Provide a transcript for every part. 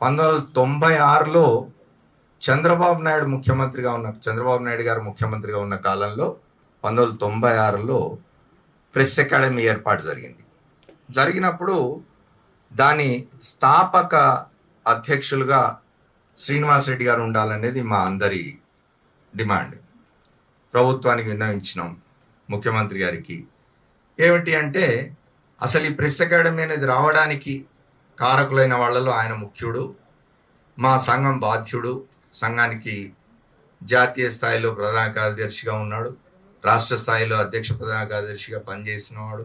పంతొమ్మిది వందల తొంభై ఆరులో చంద్రబాబు నాయుడు ముఖ్యమంత్రిగా ఉన్న చంద్రబాబు నాయుడు గారు ముఖ్యమంత్రిగా ఉన్న కాలంలో పంతొమ్మిది వందల తొంభై ఆరులో ప్రెస్ అకాడమీ ఏర్పాటు జరిగింది. జరిగినప్పుడు దాని స్థాపక అధ్యక్షులుగా శ్రీనివాస్ రెడ్డి గారు ఉండాలనేది మా అందరి డిమాండ్. ప్రభుత్వానికి విన్నవించినాం ముఖ్యమంత్రి గారికి. ఏమిటి అంటే అసలు ఈ ప్రెస్ అకాడమీ అనేది రావడానికి కారకులైన వాళ్ళలో ఆయన ముఖ్యుడు మా సంఘం బాధ్యుడు సంఘానికి జాతీయ స్థాయిలో ప్రధాన కార్యదర్శిగా ఉన్నాడు రాష్ట్ర స్థాయిలో అధ్యక్ష ప్రధాన కార్యదర్శిగా పనిచేసినవాడు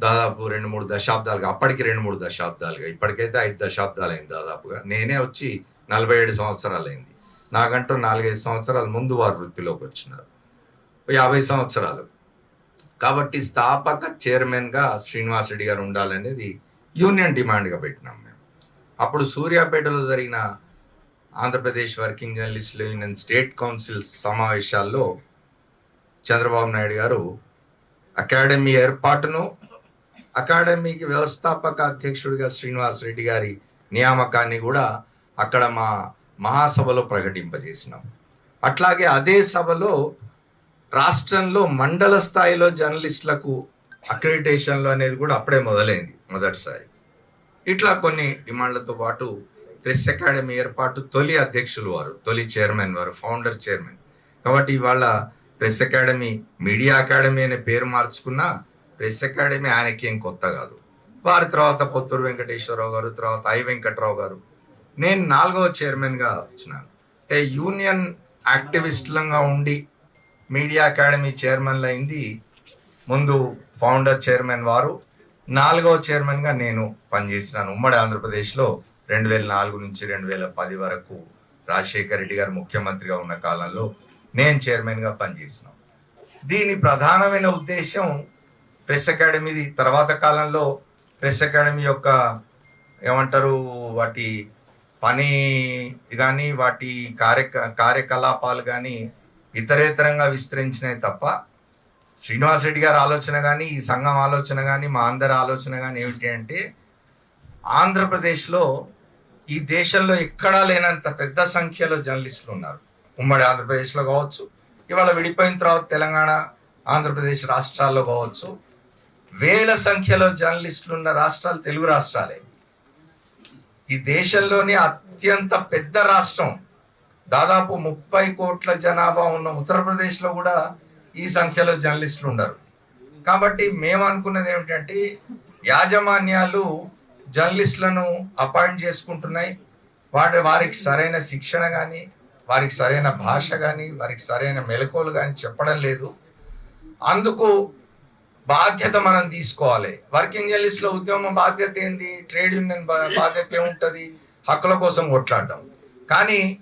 దాదాపు రెండు మూడు దశాబ్దాలుగా అప్పటికి రెండు మూడు దశాబ్దాలుగా ఇప్పటికైతే ఐదు దశాబ్దాలు అయింది దాదాపుగా. నేనే వచ్చి నలభై ఏడు సంవత్సరాలు అయింది నాకంటూ నాలుగైదు సంవత్సరాల ముందు వారు వృత్తిలోకి వచ్చినారు. యాభై సంవత్సరాలు. కాబట్టి స్థాపక చైర్మన్గా శ్రీనివాసరెడ్డి గారు ఉండాలనేది యూనియన్ డిమాండ్గా పెట్టినాం మేము. అప్పుడు సూర్యాపేటలో జరిగిన ఆంధ్రప్రదేశ్ వర్కింగ్ జర్నలిస్టులు యూనియన్ స్టేట్ కౌన్సిల్ సమావేశాల్లో చంద్రబాబు నాయుడు గారు అకాడమీ ఏర్పాటును అకాడమీకి వ్యవస్థాపక అధ్యక్షుడిగా శ్రీనివాస్ రెడ్డి గారి నియామకాన్ని కూడా అక్కడ మా మహాసభలో ప్రకటింపజేసినాం. అట్లాగే అదే సభలో రాష్ట్రంలో మండల స్థాయిలో జర్నలిస్టులకు అక్రిడిటేషన్లు అనేది కూడా అప్పుడే మొదలైంది. మొదటిసారి. ఇట్లా కొన్ని డిమాండ్లతో పాటు ప్రెస్ అకాడమీ ఏర్పాటు తొలి అధ్యక్షులు వారు తొలి చైర్మన్ వారు ఫౌండర్ చైర్మన్. కాబట్టి ఇవాళ ప్రెస్ అకాడమీ మీడియా అకాడమీ అనే పేరు మార్చుకున్న ప్రెస్ అకాడమీ ఆయనకి ఏం కొత్త కాదు. వారి తర్వాత పొత్తూరు వెంకటేశ్వరరావు గారు తర్వాత ఐ వెంకట్రావు గారు. నేను నాలుగవ చైర్మన్గా వచ్చినాను. అంటే యూనియన్ యాక్టివిస్టులంగా ఉండి మీడియా అకాడమీ చైర్మన్లు అయింది ముందు ఫౌండర్ చైర్మన్ వారు నాలుగవ చైర్మన్గా నేను పనిచేసినాను. ఉమ్మడి ఆంధ్రప్రదేశ్లో రెండు వేల నాలుగు నుంచి రెండు వేల పది వరకు రాజశేఖర్ రెడ్డి గారు ముఖ్యమంత్రిగా ఉన్న కాలంలో నేను చైర్మన్గా పనిచేసినాం దీని ప్రధానమైన ఉద్దేశం ప్రెస్ అకాడమీ తర్వాత కాలంలో ప్రెస్ అకాడమీ యొక్క ఏమంటారు వాటి పని కానీ వాటి కార్య కార్యకలాపాలు కానీ ఇతరేతరంగా విస్తరించినాయి తప్ప శ్రీనివాస్ రెడ్డి గారి ఆలోచన కానీ ఈ సంఘం ఆలోచన కానీ మా అందరి ఆలోచన కానీ ఏమిటి అంటే ఆంధ్రప్రదేశ్లో ఈ దేశంలో ఎక్కడా లేనంత పెద్ద సంఖ్యలో జర్నలిస్టులు ఉన్నారు. ఉమ్మడి ఆంధ్రప్రదేశ్లో కావచ్చు ఇవాళ విడిపోయిన తర్వాత తెలంగాణ ఆంధ్రప్రదేశ్ రాష్ట్రాల్లో కావచ్చు వేల సంఖ్యలో జర్నలిస్టులు ఉన్న రాష్ట్రాలు తెలుగు రాష్ట్రాలే. ఈ దేశంలోని అత్యంత పెద్ద రాష్ట్రం దాదాపు ముప్పై కోట్ల జనాభా ఉన్న ఉత్తరప్రదేశ్లో కూడా ఈ సంఖ్యలో జర్నలిస్టులు ఉండరు. కాబట్టి మేము అనుకున్నది ఏమిటంటే యాజమాన్యాలు జర్నలిస్టులను అపాయింట్ చేసుకుంటున్నాయి. వాటి వారికి సరైన శిక్షణ కానీ వారికి సరైన భాష కానీ వారికి సరైన మెలకువలు కానీ చెప్పడం లేదు. అందుకు బాధ్యత మనం తీసుకోవాలి. వర్కింగ్ జర్నలిస్ట్లో ఉద్యమం బాధ్యత ఏంది? ట్రేడ్ యూనియన్ బాధ్యత ఏముంటుంది? హక్కుల కోసం కొట్లాడడం కానీ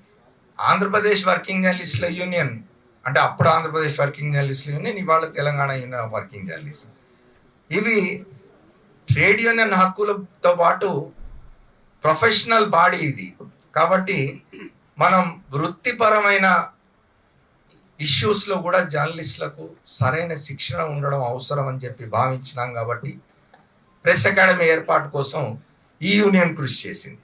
ఆంధ్రప్రదేశ్ వర్కింగ్ జర్నలిస్టుల యూనియన్ అంటే అప్పుడు ఆంధ్రప్రదేశ్ వర్కింగ్ జర్నలిస్టుల యూనియన్ ఇవాళ Telangana union of working journalist. ఇవి ట్రేడ్ యూనియన్ హక్కులతో పాటు ప్రొఫెషనల్ బాడీ ఇది. కాబట్టి మనం వృత్తిపరమైన ఇష్యూస్లో కూడా జర్నలిస్టులకు సరైన శిక్షణ ఉండడం అవసరం అని చెప్పి భావించినాం కాబట్టి ప్రెస్ అకాడమీ ఏర్పాటు కోసం ఈ యూనియన్ కృషి చేసింది.